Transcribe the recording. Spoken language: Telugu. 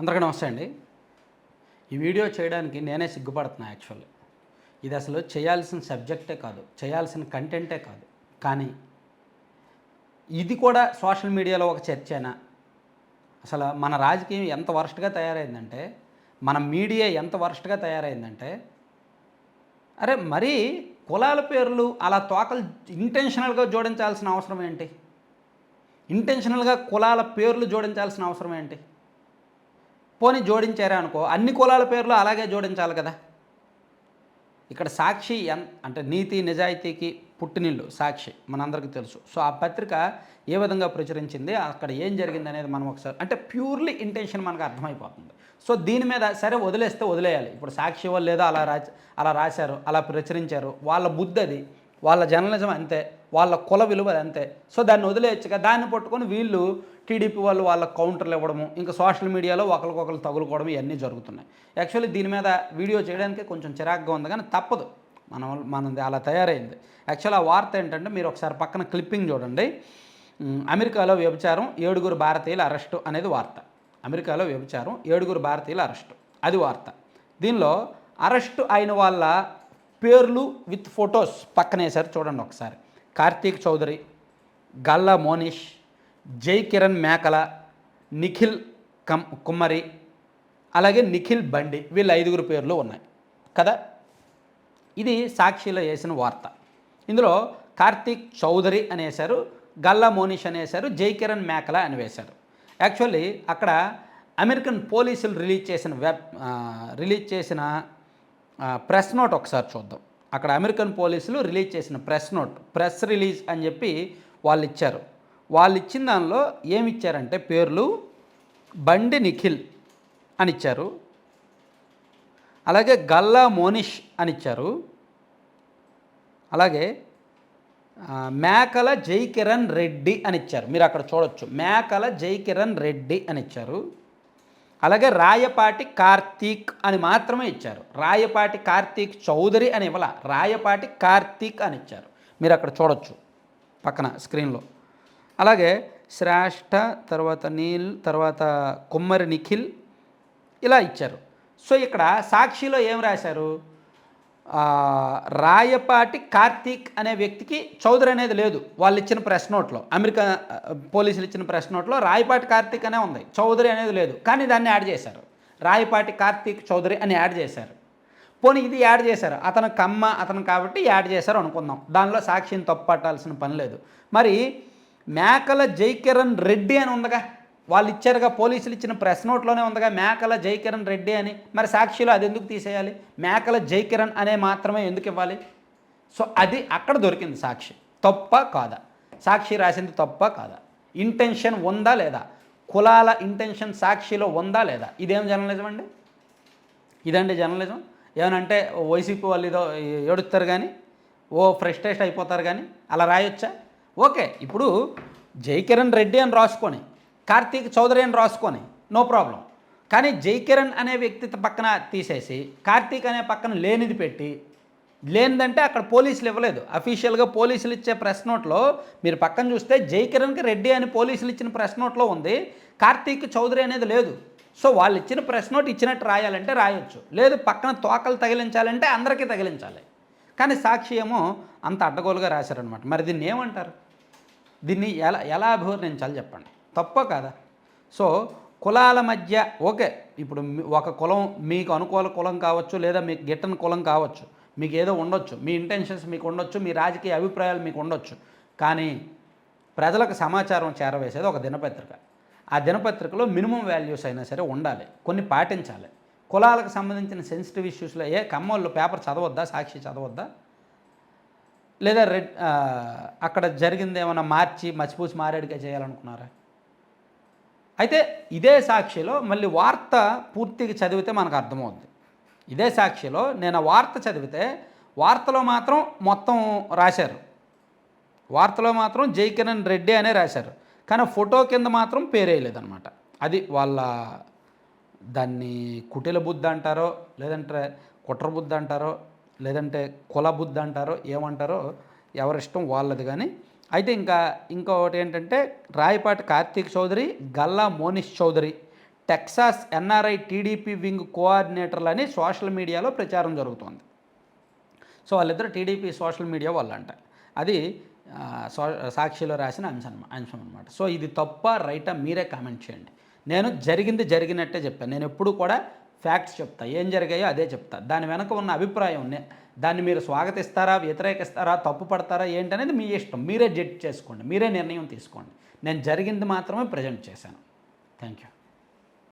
అందరికీ నమస్తే అండి. ఈ వీడియో చేయడానికి నేనే సిగ్గుపడుతున్నా యాక్చువల్లీ. ఇది అసలు చేయాల్సిన సబ్జెక్టే కాదు చేయాల్సిన కంటెంటే కాదు. కానీ ఇది కూడా సోషల్ మీడియాలో ఒక చర్చేనా. అసలు మన రాజకీయం ఎంత వరస్ట్గా తయారైందంటే మన మీడియా ఎంత వరస్ట్గా తయారైందంటే అరే మరీ కులాల పేర్లు అలా తోకలు ఇంటెన్షనల్గా జోడించాల్సిన అవసరం ఏంటి? ఇంటెన్షనల్గా కులాల పేర్లు జోడించాల్సిన అవసరం ఏంటి? పోనీ జోడించారా అనుకో అన్ని కులాల పేర్లు అలాగే జోడించాలి కదా. ఇక్కడ సాక్షి ఎన్ అంటే నీతి నిజాయితీకి పుట్టినిల్లు సాక్షి మనందరికీ తెలుసు. సో ఆ పత్రిక ఏ విధంగా ప్రచురించింది అక్కడ ఏం జరిగింది అనేది మనం ఒకసారి అంటే ప్యూర్లీ ఇంటెన్షన్ మనకు అర్థమైపోతుంది. సో దీని మీద సరే వదిలేస్తే వదిలేయాలి. ఇప్పుడు సాక్షి వాళ్ళు లేదో అలా రా అలా రాశారు అలా ప్రచురించారు వాళ్ళ బుద్ధి అది వాళ్ళ జర్నలిజం అంతే వాళ్ళ కుల విలువ అంతే. సో దాన్ని వదిలేయచ్చుగా దాన్ని పట్టుకొని వీళ్ళు టీడీపీ వాళ్ళు వాళ్ళ కౌంటర్లు ఇవ్వడము ఇంకా సోషల్ మీడియాలో ఒకరికొకరు తగులుకోవడం ఇవన్నీ జరుగుతున్నాయి. యాక్చువల్లీ దీని మీద వీడియో చేయడానికి కొంచెం చిరాగ్గా ఉంది కానీ తప్పదు. మనం మనది అలా తయారైంది. యాక్చువల్ ఆ వార్త ఏంటంటే మీరు ఒకసారి పక్కన క్లిప్పింగ్ చూడండి. అమెరికాలో వ్యభిచారం ఏడుగురు భారతీయుల అరెస్టు అనేది వార్త. అమెరికాలో వ్యభిచారం ఏడుగురు భారతీయుల అరెస్టు. అది వార్త. దీనిలో అరెస్టు అయిన వాళ్ళ పేర్లు విత్ ఫొటోస్ పక్కన చూడండి ఒకసారి. కార్తీక్ చౌదరి గల్లా మోనిష్ జై కిరణ్ మేకల నిఖిల్ కమ్ కుమ్మరి అలాగే నిఖిల్ బండి వీళ్ళ ఐదుగురు పేర్లు ఉన్నాయి. కదా? ఇది సాక్షిలో వేసిన వార్త. ఇందులో కార్తీక్ చౌదరి అనేశారు గల్లా మోనిష్ అనేశారు జై కిరణ్ మేకల అని వేశారు. యాక్చువల్లీ అక్కడ అమెరికన్ పోలీసులు రిలీజ్ చేసిన వెబ్ రిలీజ్ చేసిన ప్రెస్ నోట్ ఒకసారి చూద్దాం. అక్కడ అమెరికన్ పోలీసులు రిలీజ్ చేసిన ప్రెస్ నోట్ ప్రెస్ రిలీజ్ అని చెప్పి వాళ్ళు ఇచ్చారు. వాళ్ళు ఇచ్చిన దానిలో ఏమిచ్చారంటే పేర్లు బండి నిఖిల్ అని ఇచ్చారు అలాగే గల్లా మోనిష్ అని ఇచ్చారు అలాగే మేకల జై కిరణ్ రెడ్డి అని ఇచ్చారు మీరు అక్కడ చూడొచ్చు. మేకల జై కిరణ్ రెడ్డి అని ఇచ్చారు అలాగే రాయపాటి కార్తీక్ అని మాత్రమే ఇచ్చారు. రాయపాటి కార్తీక్ చౌదరి అని ఇవ్వాల. రాయపాటి కార్తీక్ అని ఇచ్చారు మీరు అక్కడ చూడొచ్చు పక్కన స్క్రీన్లో. అలాగే శ్రేష్ఠ తర్వాత నీల్ తర్వాత కుమ్మరి నిఖిల్ ఇలా ఇచ్చారు. సో ఇక్కడ సాక్షిలో ఏం రాశారు? రాయపాటి కార్తీక్ అనే వ్యక్తికి చౌదరి అనేది లేదు. వాళ్ళు ఇచ్చిన ప్రెస్ నోట్లో అమెరికా పోలీసులు ఇచ్చిన ప్రెస్ నోట్లో రాయపాటి కార్తీక్ అనే ఉంది. చౌదరి అనేది లేదు. కానీ దాన్ని యాడ్ చేశారు. రాయపాటి కార్తీక్ చౌదరి అని యాడ్ చేశారు. పోనీ ఇది యాడ్ చేశారు. అతను కమ్మ అతను కాబట్టి యాడ్ చేశారు అనుకుందాం. దానిలో సాక్షిని తప్పట్టాల్సిన పని లేదు. మరి మేకల జైకిరణ్ రెడ్డి అని ఉందిగా. వాళ్ళు ఇచ్చారుగా పోలీసులు ఇచ్చిన ప్రెస్ నోట్లోనే ఉందిగా మేకల జైకిరణ్ రెడ్డి అని. మరి సాక్షిలో అది ఎందుకు తీసేయాలి? మేకల జైకిరణ్ అనే మాత్రమే ఎందుకు ఇవ్వాలి? సో అది అక్కడ దొరికింది సాక్షి. తప్ప కాదా? సాక్షి రాసింది తప్ప కాదా? ఇంటెన్షన్ ఉందా లేదా? కులాల ఇంటెన్షన్ సాక్షిలో ఉందా లేదా? ఇదేం జర్నలిజం అండి? ఇదండి జర్నలిజం? ఏమనంటే వైసీపీ వాళ్ళు ఏదో ఏడుస్తారు కానీ ఓ ఫ్రస్ట్రేట్ అయిపోతారు కానీ అలా రాయొచ్చా? ఓకే ఇప్పుడు జైకిరణ్ రెడ్డి అని రాసుకొని కార్తీక్ చౌదరి అని రాసుకొని నో ప్రాబ్లం. కానీ జైకిరణ్ అనే వ్యక్తి పక్కన తీసేసి కార్తీక్ అనే పక్కన లేనిది పెట్టి లేనిదంటే అక్కడ పోలీసులు ఇవ్వలేదు. అఫీషియల్గా పోలీసులు ఇచ్చే ప్రెస్ నోట్లో మీరు పక్కన చూస్తే జైకిరణ్కి రెడ్డి అని పోలీసులు ఇచ్చిన ప్రెస్ నోట్లో ఉంది కార్తీక్ చౌదరి అనేది లేదు. సో వాళ్ళు ఇచ్చిన ప్రెస్ నోట్ ఇచ్చినట్టు రాయాలంటే రాయొచ్చు. లేదు పక్కన తోకలు తగిలించాలంటే అందరికీ తగిలించాలి. కానీ సాక్షి ఏమో అంత అడ్డగోలుగా రాశారనమాట మరి దీన్ని ఏమంటారు? దీన్ని ఎలా ఎలా అభివర్ణించాలి చెప్పండి. తప్ప కాదా? సో కులాల మధ్య ఓకే ఇప్పుడు ఒక కులం మీకు అనుకూల కులం కావచ్చు లేదా మీకు గిట్టని కులం కావచ్చు మీకు ఏదో ఉండొచ్చు మీ ఇంటెన్షన్స్ మీకు ఉండొచ్చు మీ రాజకీయ అభిప్రాయాలు మీకు ఉండొచ్చు కానీ ప్రజలకు సమాచారం చేరవేసేది ఒక దినపత్రిక. ఆ దినపత్రికలో మినిమం వాల్యూస్ అయినా సరే ఉండాలి కొన్ని పాటించాలి. కులాలకు సంబంధించిన సెన్సిటివ్ ఇష్యూస్లో ఏ కమ్మోళ్ళు పేపర్ చదవద్దా సాక్షి చదవద్దా? లేదా రెడ్ అక్కడ జరిగింది ఏమైనా మార్చి మచ్చిపూసి మారేడుగా చేయాలనుకున్నారా? అయితే ఇదే సాక్షిలో మళ్ళీ వార్త పూర్తిగా చదివితే మనకు అర్థమవుద్ది. ఇదే సాక్షిలో నేను వార్త చదివితే వార్తలో మాత్రం మొత్తం రాశారు. వార్తలో మాత్రం జై కిరణ్ రెడ్డి అనే రాశారు. కానీ ఫోటో కింద మాత్రం పేరేయలేదన్నమాట. అది వాళ్ళ దాన్ని కుటిల బుద్ధి అంటారో లేదంటే కుట్ర బుద్ధి అంటారో లేదంటే కుల బుద్ధి అంటారో ఏమంటారో ఎవరిష్టం వాళ్ళది కానీ. అయితే ఇంకా ఇంకొకటి ఏంటంటే Rayapati Karthik Chowdary Galla Monish Chowdary Texas NRI TDP wing కోఆర్డినేటర్లు అని సోషల్ మీడియాలో ప్రచారం జరుగుతుంది. సో వాళ్ళిద్దరు టీడీపీ సోషల్ మీడియా వాళ్ళంట. అది సో సాక్షిలో రాసిన అంశం అంశం అనమాట సో ఇది తప్ప రైటా మీరే కామెంట్ చేయండి. నేను జరిగింది జరిగినట్టే చెప్పాను నేను ఎప్పుడు కూడా ఫ్యాక్ట్స్ చెప్తా. ఏం జరిగాయో అదే చెప్తా. దాని వెనక ఉన్న అభిప్రాయం నే- దాన్ని మీరు స్వాగతిస్తారా వ్యతిరేకిస్తారా తప్పు పడతారా ఏంటనేది మీ ఇష్టం. మీరే జడ్జ్ చేసుకోండి. మీరే నిర్ణయం తీసుకోండి. నేను జరిగింది మాత్రమే ప్రజెంట్ చేశాను. Thank you